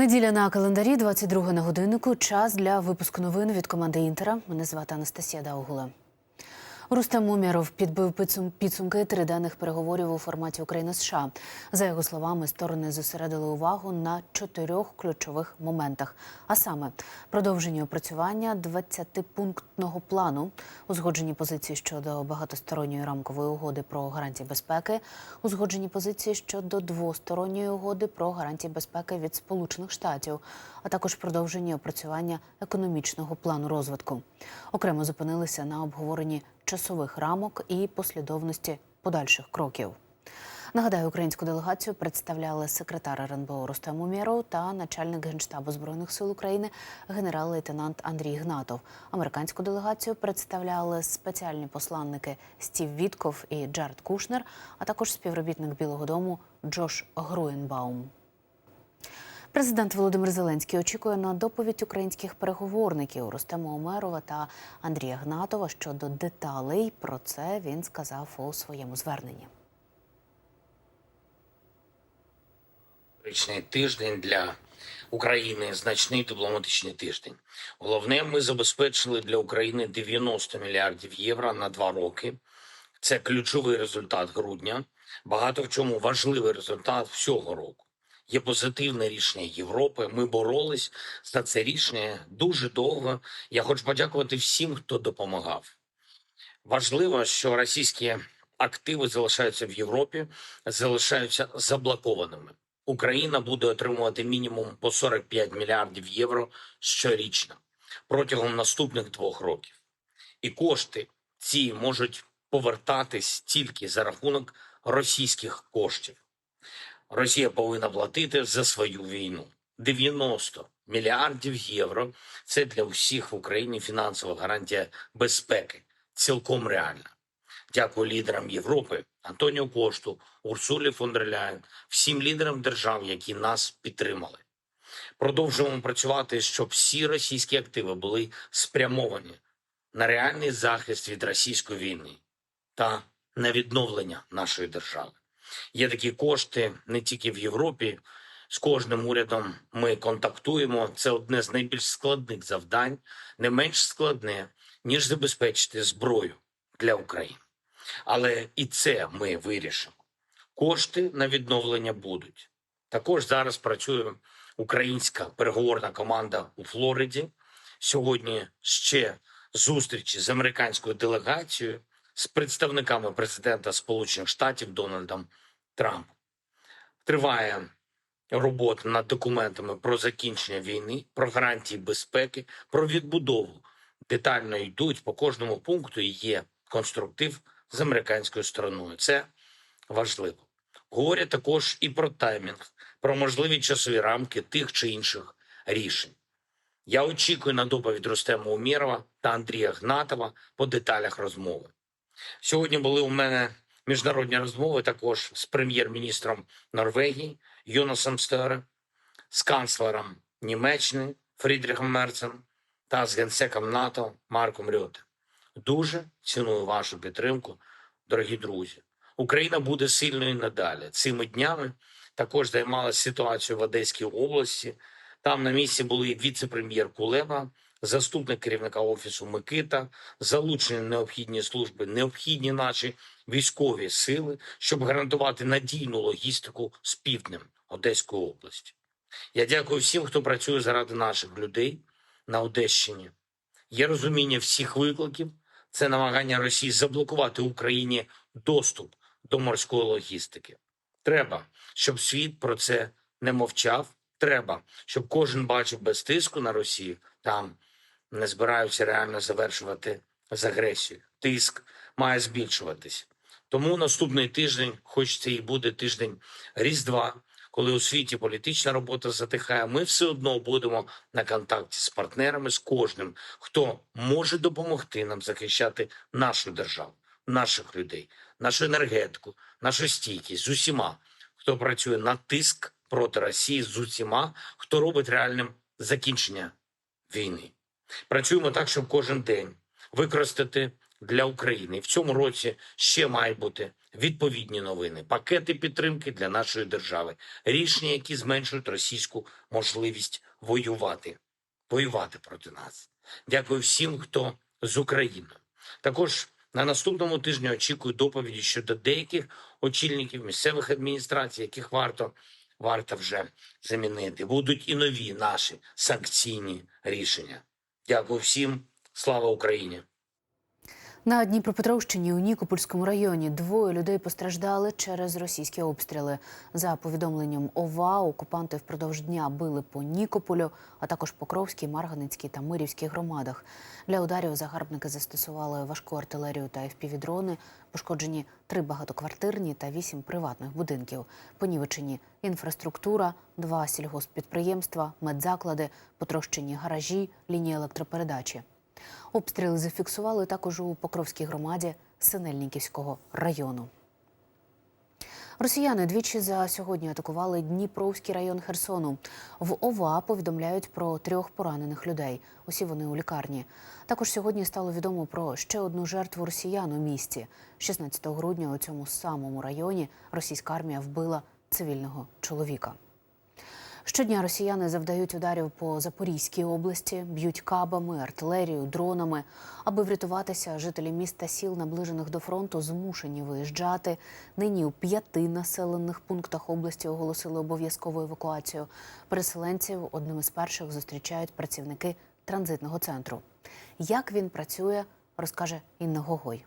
Неділя на календарі, 22 на годиннику. Час для випуску новин від команди Інтера. Мене звати Анастасія Даугула. Рустем Умєров підбив підсум- підсумки триденних переговорів у форматі Україна США. За його словами, сторони зосередили увагу на чотирьох ключових моментах: а саме продовження опрацювання 20-пунктного плану, узгоджені позиції щодо багатосторонньої рамкової угоди про гарантії безпеки, узгоджені позиції щодо двосторонньої угоди про гарантії безпеки від Сполучених Штатів, а також продовження опрацювання економічного плану розвитку. Окремо зупинилися на обговоренні часових рамок і послідовності подальших кроків. Нагадаю, українську делегацію представляли секретар РНБО Рустем Умєров та начальник генштабу збройних сил України генерал-лейтенант Андрій Гнатов. Американську делегацію представляли спеціальні посланники Стів Вітков і Джаред Кушнер, а також співробітник Білого Дому Джош Груенбаум. Президент Володимир Зеленський очікує на доповідь українських переговорників Рустема Омерова та Андрія Гнатова щодо деталей. Про це він сказав у своєму зверненні. Річний тиждень для України значний дипломатичний тиждень. Головне, ми забезпечили для України 90 мільярдів євро на два роки. Це ключовий результат грудня. Багато в чому важливий результат всього року. Є позитивне рішення Європи. Ми боролись за це рішення дуже довго. Я хочу подякувати всім, хто допомагав. Важливо, що російські активи залишаються в Європі, залишаються заблокованими. Україна буде отримувати мінімум по 45 мільярдів євро щорічно протягом наступних двох років. І кошти ці можуть повертатись тільки за рахунок російських коштів. Росія повинна платити за свою війну. 90 мільярдів євро це для всіх в Україні фінансова гарантія безпеки, цілком реальна. Дякую лідерам Європи, Антоніо Кошту, Урсулі фон дер всім лідерам держав, які нас підтримали. Продовжуємо працювати, щоб всі російські активи були спрямовані на реальний захист від російської війни та на відновлення нашої держави. Є такі кошти не тільки в Європі. З кожним урядом ми контактуємо. Це одне з найбільш складних завдань, не менш складне, ніж забезпечити зброю для України. Але і це ми вирішимо. Кошти на відновлення будуть. Також зараз працює українська переговорна команда у Флориді. Сьогодні ще зустрічі з американською делегацією, з представниками президента Сполучених Штатів Дональдом Трампом. Триває робота над документами про закінчення війни, про гарантії безпеки, про відбудову. Детально йдуть по кожному пункту і є конструктив з американською стороною. Це важливо. Говорять також і про таймінг, про можливі часові рамки тих чи інших рішень. Я очікую на доповідь Рустема Умєрова та Андрія Гнатова по деталях розмови. Сьогодні були у мене міжнародні розмови також з прем'єр-міністром Норвегії Йонасом Стере, з канцлером Німеччини Фрідріхом Мерцем та з генсеком НАТО Марком Рюте. Дуже ціную вашу підтримку, дорогі друзі. Україна буде сильною надалі. Цими днями також займалася ситуацією в Одеській області. Там на місці були віце-прем'єр Кулеба, заступник керівника офісу Микита, залучені необхідні служби, необхідні наші військові сили, щоб гарантувати надійну логістику з півднем Одеської області. Я дякую всім, хто працює заради наших людей на Одещині. Є розуміння всіх викликів. Це намагання Росії заблокувати Україні доступ до морської логістики. Треба, щоб світ про це не мовчав. Треба, щоб кожен бачив без тиску на Росію. Там не збираються реально завершувати з агресією. Тиск має збільшуватись. Тому наступний тиждень, хоч це і буде тиждень Різдва, коли у світі політична робота затихає, ми все одно будемо на контакті з партнерами, з кожним, хто може допомогти нам захищати нашу державу, наших людей, нашу енергетику, нашу стійкість з усіма, хто працює на тиск проти Росії, з усіма, хто робить реальним закінчення війни. Працюємо так, щоб кожен день використати для України. І в цьому році ще мають бути відповідні новини, пакети підтримки для нашої держави, рішення, які зменшують російську можливість воювати, воювати проти нас. Дякую всім, хто з України. Також на наступному тижні очікую доповіді щодо деяких очільників місцевих адміністрацій, яких варто варто вже замінити. Будуть і нові наші санкційні рішення. Дякую всім. Слава Україні! На Дніпропетровщині у Нікопольському районі двоє людей постраждали через російські обстріли. За повідомленням ОВА, окупанти впродовж дня били по Нікополю, а також Покровській, Марганецькій та Мирівській громадах. Для ударів загарбники застосували важку артилерію та FPV-дрони. Пошкоджені три багатоквартирні та вісім приватних будинків. Понівечені інфраструктура, два сільгосппідприємства, медзаклади, потрощені гаражі, лінії електропередачі. Обстріли зафіксували також у Покровській громаді Синельниківського району. Росіяни двічі за сьогодні атакували Дніпровський район Херсону. В ОВА повідомляють про трьох поранених людей. Усі вони у лікарні. Також сьогодні стало відомо про ще одну жертву росіян у місті. 16 грудня у цьому самому районі російська армія вбила цивільного чоловіка. Щодня росіяни завдають ударів по Запорізькій області, б'ють кабами, артилерією, дронами. Аби врятуватися, жителі міст та сіл, наближених до фронту, змушені виїжджати. Нині у п'яти населених пунктах області оголосили обов'язкову евакуацію. Переселенців одним із перших зустрічають працівники транзитного центру. Як він працює, розкаже Інна Гогой.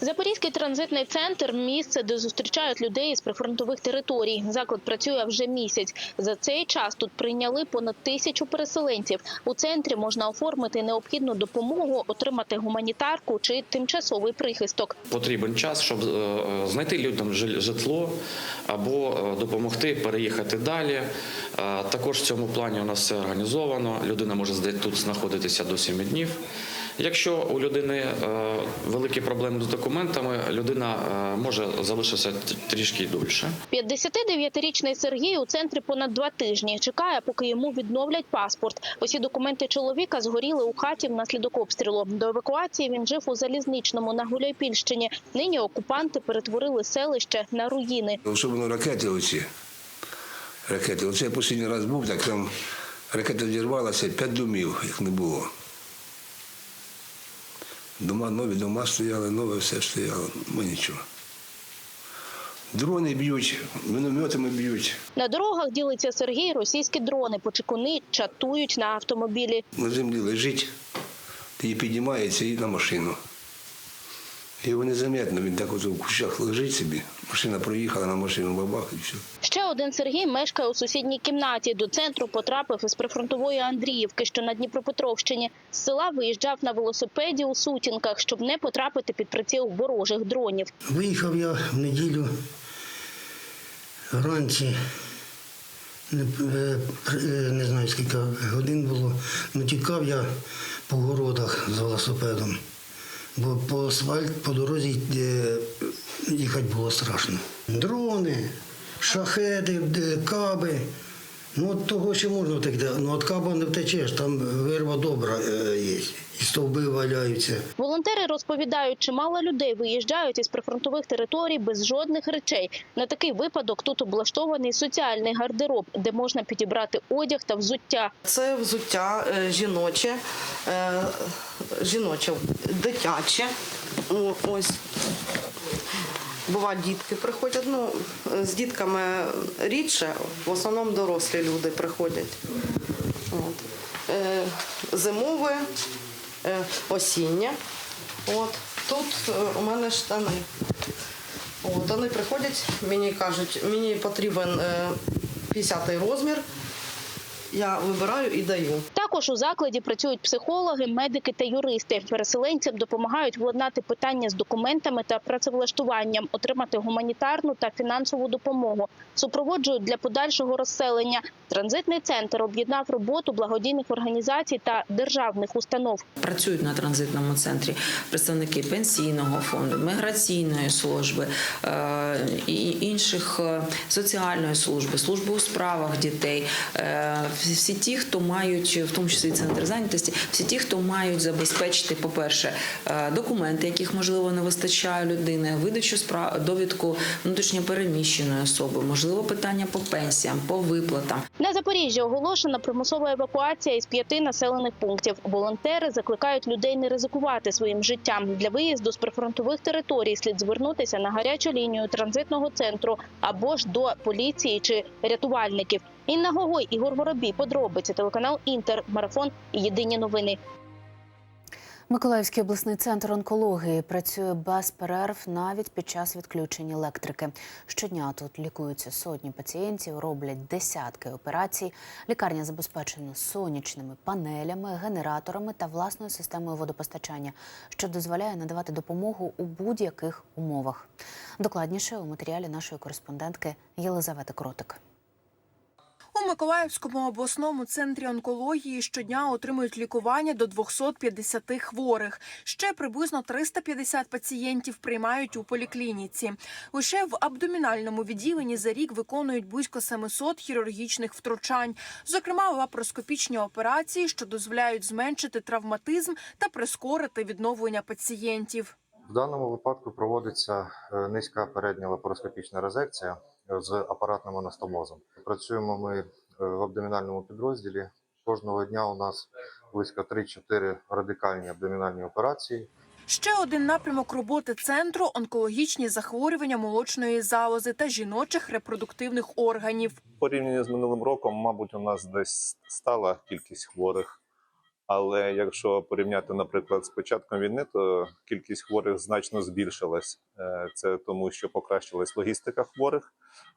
Запорізький транзитний центр місце, де зустрічають людей з прифронтових територій. Заклад працює вже місяць. За цей час тут прийняли понад тисячу переселенців. У центрі можна оформити необхідну допомогу, отримати гуманітарку чи тимчасовий прихисток. Потрібен час, щоб е, знайти людям житло або е, допомогти переїхати далі. Е, Також в цьому плані у нас все організовано. Людина може тут знаходитися до 7 днів. Якщо у людини е, великі проблеми з документами, людина е, може залишитися трішки дольше. 59-річний Сергій у центрі понад два тижні. Чекає, поки йому відновлять паспорт. Усі документи чоловіка згоріли у хаті внаслідок обстрілу. До евакуації він жив у залізничному на Гуляйпільщині. Нині окупанти перетворили селище на руїни. Особливо ракети оці. Ракети. Оце я останній раз був, так там ракета зірвалася, п'ять домів, їх не було. Дома нові, дома стояли, нове все стояло, ну нічого. Дрони б'ють, мінометами б'ють. На дорогах ділиться Сергій. Російські дрони почекуни чатують на автомобілі. На землі лежить, її піднімається і на машину. Його незаметно, він так от у кущах лежить собі. Машина проїхала на машину бабах і все. Ще один Сергій мешкає у сусідній кімнаті. До центру потрапив із прифронтової Андріївки, що на Дніпропетровщині. З села виїжджав на велосипеді у сутінках, щоб не потрапити під приціл ворожих дронів. Виїхав я в неділю вранці, не, е, е, не знаю скільки годин було, але тікав я по городах з велосипедом, бо по асфальт, по дорозі е, їхати було страшно. Дрони, шахеди, е, каби. Ну, от того ще можна втекти, ну від каба не втечеш, там вирва добра е, є, і стовби валяються. Волонтери розповідають, чимало людей виїжджають із прифронтових територій без жодних речей. На такий випадок тут облаштований соціальний гардероб, де можна підібрати одяг та взуття. Це взуття е, жіноче, е, жіноче, дитяче. О, Ось. Бува, дітки приходять. Ну, з дітками рідше, в основному дорослі люди приходять. От. Е, Зимове, е, осіннє. От. Тут е, у мене штани. От, вони приходять, мені кажуть, мені потрібен е, 50 розмір. Я вибираю і даю. Також у закладі працюють психологи, медики та юристи. Переселенцям допомагають владнати питання з документами та працевлаштуванням, отримати гуманітарну та фінансову допомогу. Супроводжують для подальшого розселення. Транзитний центр об'єднав роботу благодійних організацій та державних установ. Працюють на транзитному центрі представники пенсійного фонду, міграційної служби е, і інших е, соціальної служби, служби у справах дітей, е, всі ті, хто мають, в тому числі центр зайнятості, всі ті, хто мають забезпечити, по-перше, е, документи, яких можливо не вистачає людини, видачу справ довідку внутрішньопереміщеної особи, можливо, питання по пенсіям, по виплатам. На Запоріжжі оголошена примусова евакуація із п'яти населених пунктів. Волонтери закликають людей не ризикувати своїм життям. Для виїзду з прифронтових територій слід звернутися на гарячу лінію транзитного центру або ж до поліції чи рятувальників. Інна Гогой, Ігор Воробій, подробиці телеканал Інтер, марафон і єдині новини. Миколаївський обласний центр онкології працює без перерв навіть під час відключення електрики. Щодня тут лікуються сотні пацієнтів, роблять десятки операцій. Лікарня забезпечена сонячними панелями, генераторами та власною системою водопостачання, що дозволяє надавати допомогу у будь-яких умовах. Докладніше у матеріалі нашої кореспондентки Єлизавети Кротик. Миколаївському обласному центрі онкології щодня отримують лікування до 250 хворих. Ще приблизно 350 пацієнтів приймають у поліклініці. Лише в абдомінальному відділенні за рік виконують близько 700 хірургічних втручань, зокрема лапароскопічні операції, що дозволяють зменшити травматизм та прискорити відновлення пацієнтів. В даному випадку проводиться е, низька передня лапароскопічна резекція з апаратним анастомозом. Працюємо ми е, в абдомінальному підрозділі. Кожного дня у нас близько 3-4 радикальні абдомінальні операції. Ще один напрямок роботи центру онкологічні захворювання молочної залози та жіночих репродуктивних органів. порівняно з минулим роком, мабуть, у нас десь стала кількість хворих. Але якщо порівняти, наприклад, з початком війни, то кількість хворих значно збільшилась. Е, Це тому, що покращилась логістика хворих.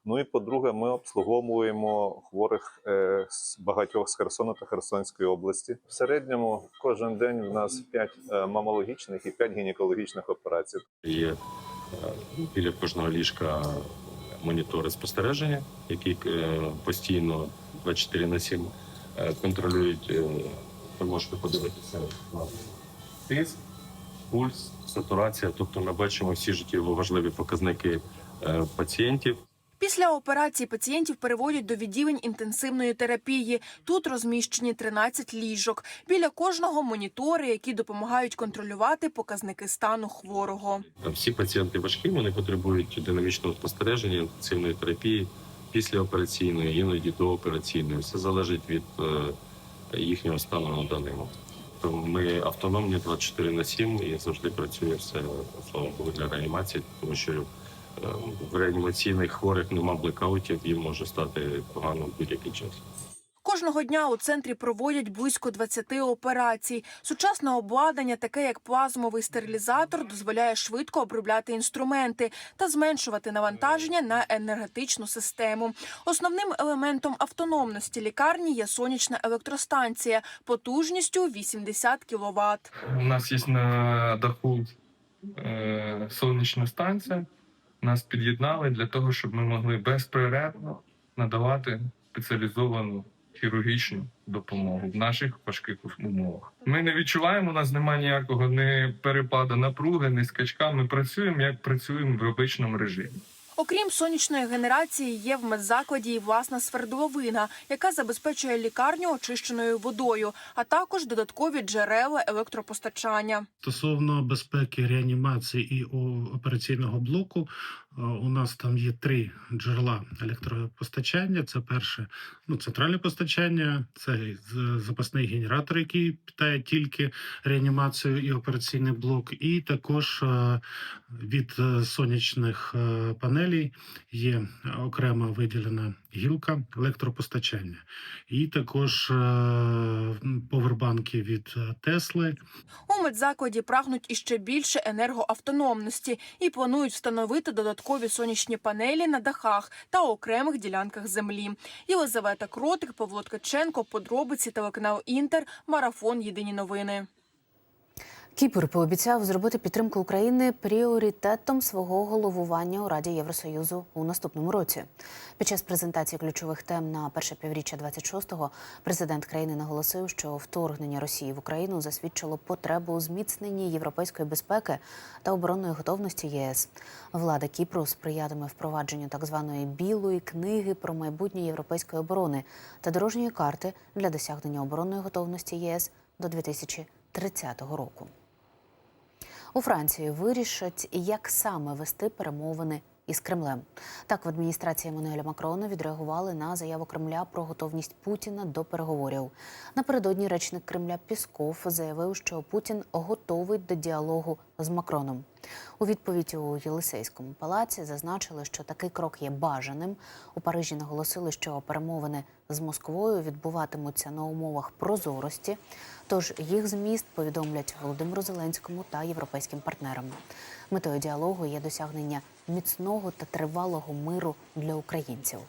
Ну і по-друге, ми обслуговуємо хворих е, з багатьох з Херсону та Херсонської області. В середньому кожен день в нас 5 мамологічних і 5 гінекологічних операцій. Є е, біля кожного ліжка монітори спостереження, які е, постійно 24 на 7 е, контролюють. Ви можете подивитися на тиск, пульс, сатурація. Тобто ми бачимо всі життєво важливі показники е, пацієнтів. Після операції пацієнтів переводять до відділень інтенсивної терапії. Тут розміщені 13 ліжок. Біля кожного монітори, які допомагають контролювати показники стану хворого. Всі пацієнти важкі, вони потребують динамічного спостереження, інтенсивної терапії післяопераційної, іноді доопераційної. Все залежить від е, їхнього стану на даний момент. Тому ми автономні 24 на 7 і завжди працює все слава Богу для реанімації, тому що е, в реанімаційних хворих нема блекаутів, їм може стати погано в будь-який час. Кожного дня у центрі проводять близько 20 операцій. Сучасне обладнання, таке як плазмовий стерилізатор, дозволяє швидко обробляти інструменти та зменшувати навантаження на енергетичну систему. Основним елементом автономності лікарні є сонячна електростанція потужністю 80 кВт. У нас є на даху е, сонячна станція. Нас під'єднали для того, щоб ми могли безперервно надавати спеціалізовану хірургічну допомогу в наших важких умовах. Ми не відчуваємо, у нас немає ніякого ні перепаду напруги, ні скачка. Ми працюємо як працюємо в обичному режимі. Окрім сонячної генерації, є в медзакладі і власна свердловина, яка забезпечує лікарню очищеною водою, а також додаткові джерела електропостачання. Стосовно безпеки реанімації і операційного блоку, у нас там є три джерела електропостачання. Це перше ну, центральне постачання, це запасний генератор, який питає тільки реанімацію і операційний блок, і також е, від е, сонячних е, панелей є окремо виділена гілка електропостачання, і також е, повербанки від е, Тесли. У медзакладі прагнуть іще більше енергоавтономності і планують встановити додаткові сонячні панелі на дахах та окремих ділянках землі. Єлизавета Кротик, Павло Ткаченко, подробиці телеканал Інтер, марафон Єдині новини. Кіпр пообіцяв зробити підтримку України пріоритетом свого головування у Раді Євросоюзу у наступному році. Під час презентації ключових тем на перше півріччя 26-го президент країни наголосив, що вторгнення Росії в Україну засвідчило потребу у зміцненні європейської безпеки та оборонної готовності ЄС. Влада Кіпру сприятиме впровадженню так званої білої книги про майбутнє європейської оборони та дорожньої карти для досягнення оборонної готовності ЄС до 2030 року. У Франції вирішать, як саме вести перемовини із Кремлем. Так, в адміністрації Еммануеля Макрона відреагували на заяву Кремля про готовність Путіна до переговорів. Напередодні речник Кремля Пісков заявив, що Путін готовий до діалогу з Макроном. У відповідь у Єлисейському палаці зазначили, що такий крок є бажаним. У Парижі наголосили, що перемовини з Москвою відбуватимуться на умовах прозорості. Тож їх зміст повідомлять Володимиру Зеленському та європейським партнерам. Метою діалогу є досягнення міцного та тривалого миру для українців.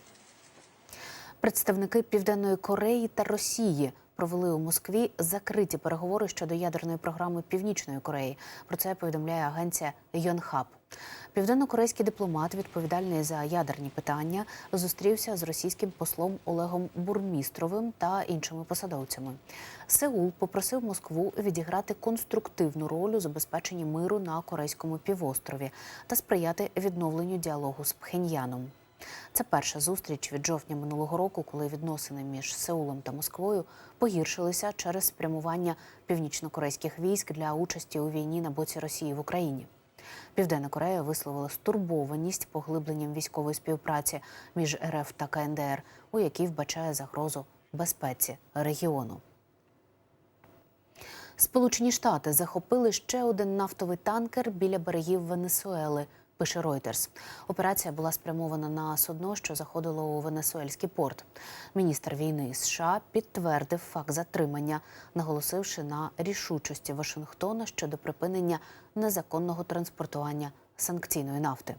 Представники Південної Кореї та Росії провели у Москві закриті переговори щодо ядерної програми Північної Кореї. Про це повідомляє агенція Йонхаб. Південно-корейський дипломат, відповідальний за ядерні питання, зустрівся з російським послом Олегом Бурмістровим та іншими посадовцями. Сеул попросив Москву відіграти конструктивну роль у забезпеченні миру на корейському півострові та сприяти відновленню діалогу з Пхеньяном. Це перша зустріч від жовтня минулого року, коли відносини між Сеулом та Москвою погіршилися через спрямування північно-корейських військ для участі у війні на боці Росії в Україні. Південна Корея висловила стурбованість поглибленням військової співпраці між РФ та КНДР, у якій вбачає загрозу безпеці регіону. Сполучені Штати захопили ще один нафтовий танкер біля берегів Венесуели. Пише Reuters. Операція була спрямована на судно, що заходило у Венесуельський порт. Міністр війни США підтвердив факт затримання, наголосивши на рішучості Вашингтона щодо припинення незаконного транспортування санкційної нафти.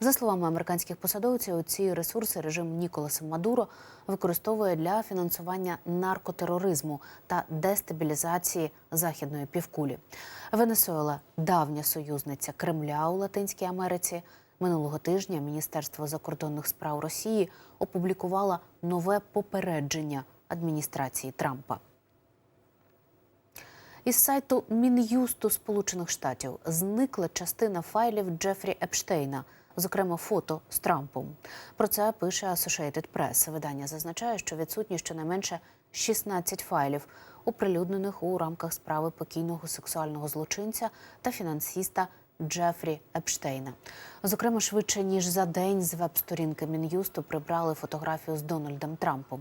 За словами американських посадовців, ці ресурси режим Ніколаса Мадуро використовує для фінансування наркотероризму та дестабілізації західної півкулі. Венесуела давня союзниця Кремля у Латинській Америці. Минулого тижня Міністерство закордонних справ Росії опублікувало нове попередження адміністрації Трампа. Із сайту Мін'юсту Сполучених Штатів зникла частина файлів Джефрі Епштейна, зокрема фото з Трампом. Про це пише Associated Press. Видання зазначає, що відсутні щонайменше 16 файлів, оприлюднених у рамках справи покійного сексуального злочинця та фінансіста Джефрі Епштейна. Зокрема, швидше ніж за день з веб-сторінки Мін'юсту прибрали фотографію з Дональдом Трампом.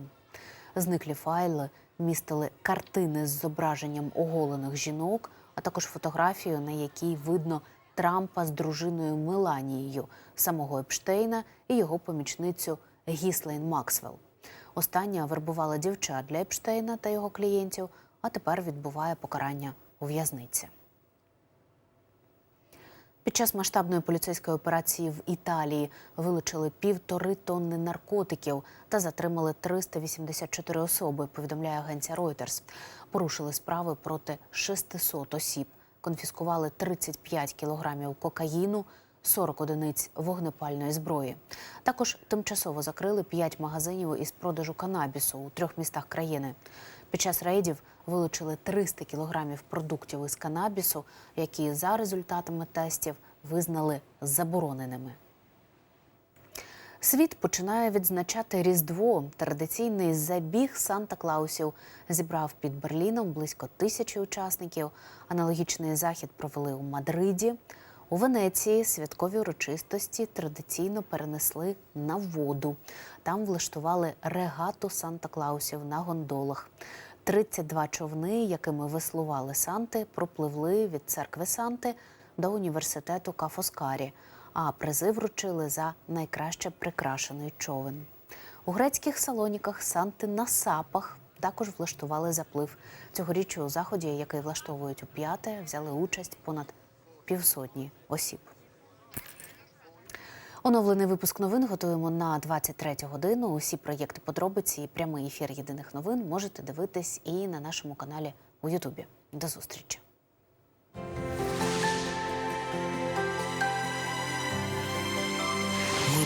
Зниклі файли містили картини з зображенням оголених жінок, а також фотографію, на якій видно Трампа з дружиною Меланією, самого Епштейна і його помічницю Гіслейн Максвелл. Остання вербувала дівчат для Епштейна та його клієнтів, а тепер відбуває покарання у в'язниці. Під час масштабної поліцейської операції в Італії вилучили півтори тонни наркотиків та затримали 384 особи. Повідомляє агенція Reuters. Порушили справи проти 600 осіб, конфіскували 35 кілограмів кокаїну. 40 одиниць вогнепальної зброї. Також тимчасово закрили 5 магазинів із продажу канабісу у трьох містах країни. Під час рейдів вилучили 300 кілограмів продуктів із канабісу, які за результатами тестів визнали забороненими. Світ починає відзначати Різдво. Традиційний забіг Санта-Клаусів зібрав під Берліном близько тисячі учасників. Аналогічний захід провели у Мадриді. У Венеції святкові урочистості традиційно перенесли на воду. Там влаштували регату Санта-Клаусів на гондолах. 32 човни, якими веслували Санти, пропливли від церкви Санти до університету Кафоскарі, а призи вручили за найкраще прикрашений човен. У грецьких салоніках Санти на сапах також влаштували заплив. Цьогоріч у заході, який влаштовують у п'яте, взяли участь понад півсотні осіб. Оновлений випуск новин готуємо на 23 годину. Усі проєкти подробиці і прямий ефір єдиних новин можете дивитись і на нашому каналі у Ютубі. До зустрічі.